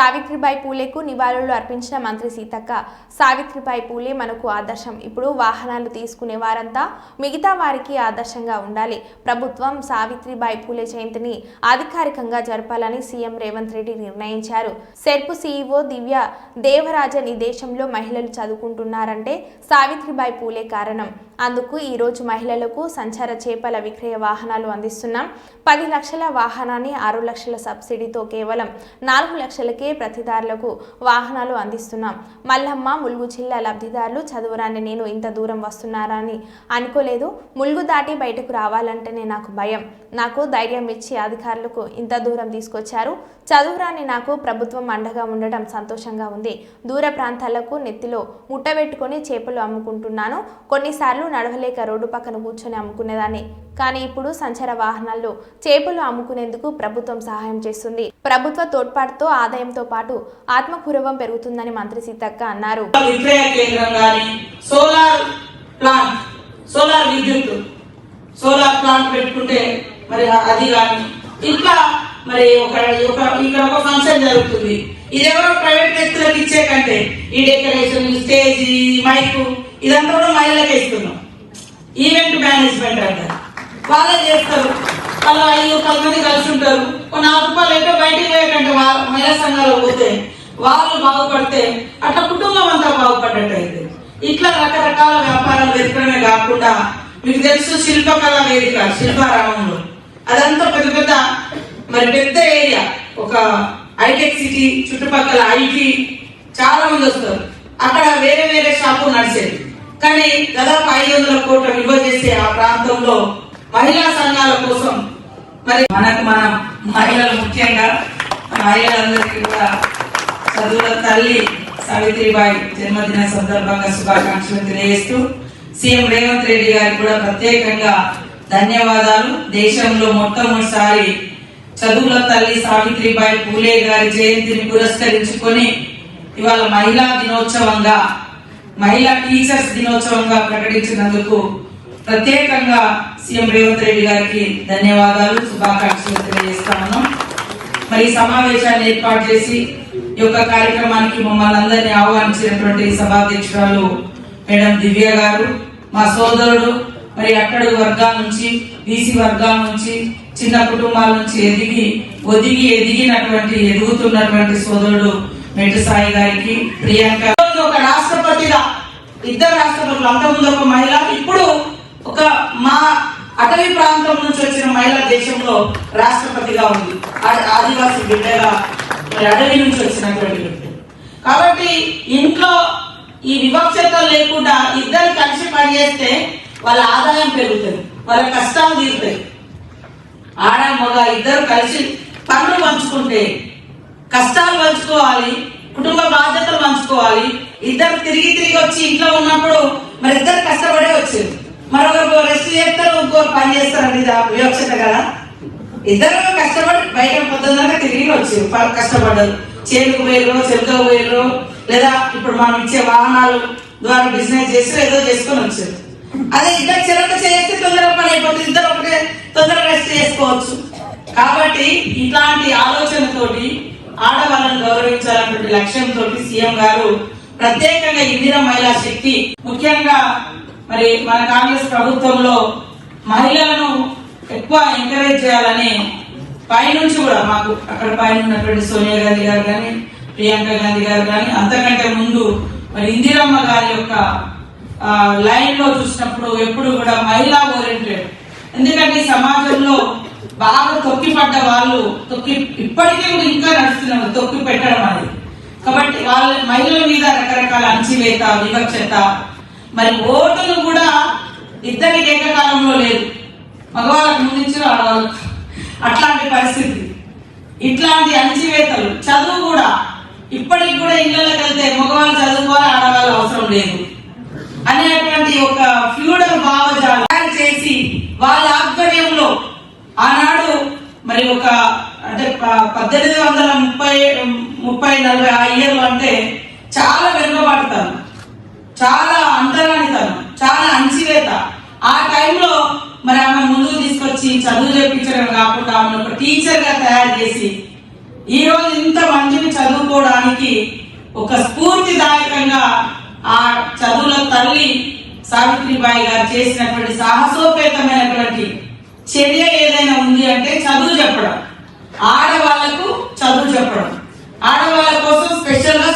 సావిత్రిబాయి పూలేకు నివాళులు అర్పించిన మంత్రి సీతక్క సావిత్రిబాయి పూలే మనకు ఆదర్శం. ఇప్పుడు వాహనాలు తీసుకునే వారంతా మిగతా వారికి ఆదర్శంగా ఉండాలి. ప్రభుత్వం సావిత్రిబాయి పూలే జయంతిని అధికారికంగా జరపాలని సీఎం రేవంత్ రెడ్డి నిర్ణయించారు. సెర్పు సీఈఓ దివ్య దేవరాజన్ ఈ దేశంలో మహిళలు చదువుకుంటున్నారంటే సావిత్రిబాయి పూలే కారణం. అందుకు ఈరోజు మహిళలకు సంచార చేపల విక్రయ వాహనాలు అందిస్తున్నాం. పది లక్షల వాహనాన్ని ఆరు లక్షల సబ్సిడీతో కేవలం నాలుగు లక్షలకే ప్రతిదారులకు వాహనాలు అందిస్తున్నాం. మల్లమ్మ ములుగు జిల్లా లబ్ధిదారులు చదువురాని నేను ఇంత దూరం వస్తున్నారని అనుకోలేదు. ములుగు దాటి బయటకు రావాలంటేనే నాకు భయం. నాకు ధైర్యం ఇచ్చి అధికారులకు ఇంత దూరం తీసుకొచ్చారు. చదువురాని నాకు ప్రభుత్వం అండగా ఉండటం సంతోషంగా ఉంది. దూర ప్రాంతాలకు నెత్తిలో ముట్టబెట్టుకొని చేపలు అమ్ముకుంటున్నాను. కొన్నిసార్లు నడవలేక రోడ్డు పక్కన కూర్చొని అమ్ముకునేదాన్ని. కానీ ఇప్పుడు సంచార వాహనాల్లో చేపలు అమ్ముకునేందుకు ప్రభుత్వం సహాయం చేస్తుంది. ప్రభుత్వ తోడ్పాటుతో ఆదాయంతో పాటు ఆత్మగౌరవం పెరుగుతుందని మంత్రి సీతక్క అన్నారు. విక్రయ కేంద్రం కానీ సోలార్ ప్లాంట్ సోలార్ విద్యుత్ సోలార్ ప్లాంట్ పెట్టుకుంటే మరి అది కానీ ఇట్లా మరి ఒక ఒక ఇక్కడ ఒక ఫంక్షన్ జరుగుతుంది. ఇది ఎవరో ప్రైవేట్ వ్యక్తులకు ఇచ్చే కంటే ఈ డెకరేషన్ స్టేజ్ మైక్ ఇదంతా కూడా మహిళలకే ఇస్తున్నాం. ఈవెంట్ మేనేజ్మెంట్ అంటారు. వాళ్ళే చేస్తారు. వాళ్ళు ఐదు పది మంది కలిసి ఉంటారు. నాలుగు రూపాయలు అయితే బయటికి పోయేటంటే వాళ్ళ మహిళా సంఘాలు పోతే. వాళ్ళు బాగుపడితే అట్లా కుటుంబం అంతా బాగుపడ్డట్టు అయితే ఇట్లా రకరకాల వ్యాపారాలు వెతకడమే కాకుండా మీకు తెలుసు శిల్పకళ వేదిక శిల్పారామంలో. అదంతా పెద్ద పెద్ద మరి పెద్ద ఏరియా. ఒక హైటెక్ సిటీ చుట్టుపక్కల ఐటీ చాలా మంది వస్తారు. అక్కడ వేరే వేరే షాపు నడిచేది కానీ దాదాపు ఐదు వందల కోట్ల విలువ చేసే ఆ ప్రాంతంలో మహిళా సంఘాల కోసం మరి మనకు మన మహిళలు ముఖ్యంగా మహిళలందరికీ కూడా చదువుల తల్లి సావిత్రిబాయి జన్మదిన సందర్భంగా శుభాకాంక్షలు తెలియజేస్తూ సీఎం రేవంత్ రెడ్డి గారికి కూడా ప్రత్యేకంగా ధన్యవాదాలు. దేశంలో మొట్టమొదటిసారి చదువుల తల్లి సావిత్రిబాయి పూలే గారి జయంతిని పురస్కరించుకొని ఇవాళ మహిళా దినోత్సవంగా మహిళా టీచర్స్ దినోత్సవంగా ప్రకటించినందుకు ప్రత్యేకంగా సీఎం రేవంత్ రెడ్డి గారికి ధన్యవాదాలు శుభాకాంక్షలు తెలియజేస్తా ఉన్నాం. మరి సమావేశాన్ని ఏర్పాటు చేసి ఈ యొక్క కార్యక్రమానికి మమ్మల్ని అందరినీ ఆహ్వానించినటువంటి సభాధ్యక్షురాలు మేడం దివ్య గారు మా సోదరుడు మరి అట్టడుగు వర్గాల నుంచి బీసీ వర్గాల నుంచి చిన్న కుటుంబాల నుంచి ఎదిగి ఒదిగి ఎదిగినటువంటి ఎదుగుతున్నటువంటి సోదరుడు మెట్టు సాయి గారికి ప్రియాంక ఒక రాష్ట్రపతిగా ఇద్దరు రాష్ట్రపతులు అంతకుముందు ఒక మహిళ ఇప్పుడు ఒక మా అటవీ ప్రాంతం నుంచి వచ్చిన మహిళ దేశంలో రాష్ట్రపతిగా ఉంది. ఆ- ఆదివాసీ బిడ్డగా మరి అటవీ నుంచి వచ్చినటువంటి వ్యక్తి కాబట్టి ఇంట్లో ఈ వివక్షత లేకుండా ఇద్దరు కలిసి పనిచేస్తే వాళ్ళ ఆదాయం పెరుగుతుంది వాళ్ళ కష్టాలు తీరుతాయి. ఆడ మగ ఇద్దరు కలిసి పనులు పంచుకుంటే కష్టాలు పంచుకోవాలి కుటుంబ బాధ్యతలు పంచుకోవాలి. ఇద్దరు తిరిగి తిరిగి వచ్చి ఇంట్లో ఉన్నప్పుడు మరి ఇద్దరు కష్టపడే వచ్చింది. మరొకరు రెస్ట్ చేస్తారు ఇంకొకరు పని చేస్తారండి ఇది వివక్షత కదా. ఇద్దరు కష్టపడి బయట పొద్దున్న తిరిగి వచ్చారు. కష్టపడ్డారు. చేతికి పోయారు చెరుకు పోయారు లేదా ఇప్పుడు మనం ఇచ్చే వాహనాలు ద్వారా బిజినెస్ చేసి ఏదో చేసుకొని వచ్చారు. అదే ఇద్దరు చెరక చేస్తే తొందరగా పని అయిపోతుంది. ఇద్దరు ఒకటే తొందరగా రెస్ట్ చేసుకోవచ్చు. కాబట్టి ఇట్లాంటి ఆలోచనతోటి ఆడవాళ్ళను గౌరవించాలన్నటువంటి లక్ష్యంతో సీఎం గారు ప్రత్యేకంగా ఇందిరా మహిళా శక్తి ముఖ్యంగా మరి మన కాంగ్రెస్ ప్రభుత్వంలో మహిళలను ఎక్కువ ఎంకరేజ్ చేయాలని పైనుంచి కూడా మాకు అక్కడ పైన ఉన్నటువంటి సోనియా గాంధీ గారు కానీ ప్రియాంక గాంధీ గారు కానీ అంతకంటే ముందు మరి ఇందిరమ్మ గారి యొక్క లైన్లో లైన్లో చూసినప్పుడు ఎప్పుడు కూడా మహిళా ఓరియంటెడ్. ఎందుకంటే ఈ సమాజంలో బాగా తొక్కిపడ్డ వాళ్ళు తొక్కి ఇప్పటికే కూడా ఇంకా నడుస్తున్నారు తొక్కి పెట్టడం అనేది కాబట్టి వాళ్ళ మహిళల మీద రకరకాల అణచివేత వివక్షత మరి ఓటును కూడా ఇద్దరికి ఏకకాలంలో లేదు. మగవాళ్ళకు ముందించిన ఆడవాళ్ళకు అట్లాంటి పరిస్థితి. ఇట్లాంటి అణచివేతలు చదువు కూడా. ఇప్పటికి కూడా ఇళ్ళకి వెళ్తే మగవాళ్ళు చదువుకోవాలి ఆడవాళ్ళు అవసరం లేదు. అనేటువంటి ఒక ఫ్యూడల్ భావజాలం తయారు చేసి వాళ్ళ ఆధ్వర్యంలో ఆనాడు మరి ఒక అంటే పద్దెనిమిది వందల ముప్పై ముప్పై నలభై ఆ ఇయర్లు అంటే చాలా వెనుకబడతారు. చాలా అంతరానితనం చాలా అంచివేత ఆ టైంలో మరి ఆమె ముందుకు తీసుకొచ్చి చదువు చెప్పించడం కాకుండా ఆమెను ఒక టీచర్గా తయారు చేసి ఈ రోజు ఇంత మందిని చదువుకోవడానికి ఒక స్ఫూర్తిదాయకంగా ఆ చదువుల తల్లి సావిత్రిబాయి గారు చేసినటువంటి సాహసోపేతమైనటువంటి చర్య ఏదైనా ఉంది అంటే చదువు చెప్పడం. ఆడవాళ్ళకు చదువు చెప్పడం. ఆడవాళ్ళ కోసం స్పెషల్గా